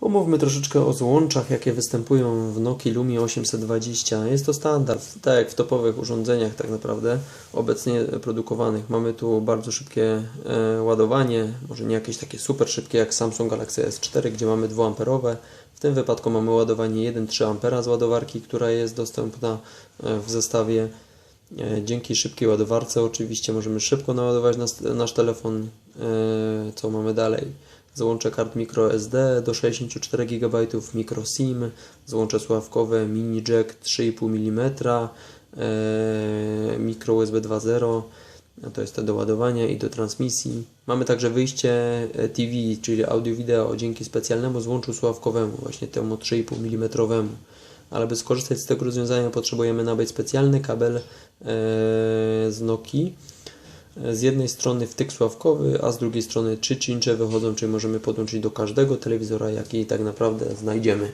Pomówmy troszeczkę o złączach, jakie występują w Nokii Lumie 820. Jest to standard, tak jak w topowych urządzeniach tak naprawdę obecnie produkowanych. Mamy tu bardzo szybkie e, ładowanie, może nie jakieś takie super szybkie jak Samsung Galaxy S4, gdzie mamy 2 amperowe. W tym wypadku mamy ładowanie 1,3 A z ładowarki, która jest dostępna e, w zestawie. E, Dzięki szybkiej ładowarce oczywiście możemy szybko naładować nas, nasz telefon. E, Co mamy dalej? Złącze kart microSD do 64 GB, micro SIM, złącze sławkowe mini jack 3,5 mm, micro USB 2.0, a to jest to do ładowania i do transmisji. Mamy także wyjście e, TV, czyli audio-wideo dzięki specjalnemu złączu sławkowemu, właśnie temu 3,5 mm. Ale by skorzystać z tego rozwiązania potrzebujemy nabyć specjalny kabel e, z Nokii. Z jednej strony wtyk sławkowy, a z drugiej strony trzy cincze wychodzą, czyli możemy podłączyć do każdego telewizora, jaki tak naprawdę znajdziemy.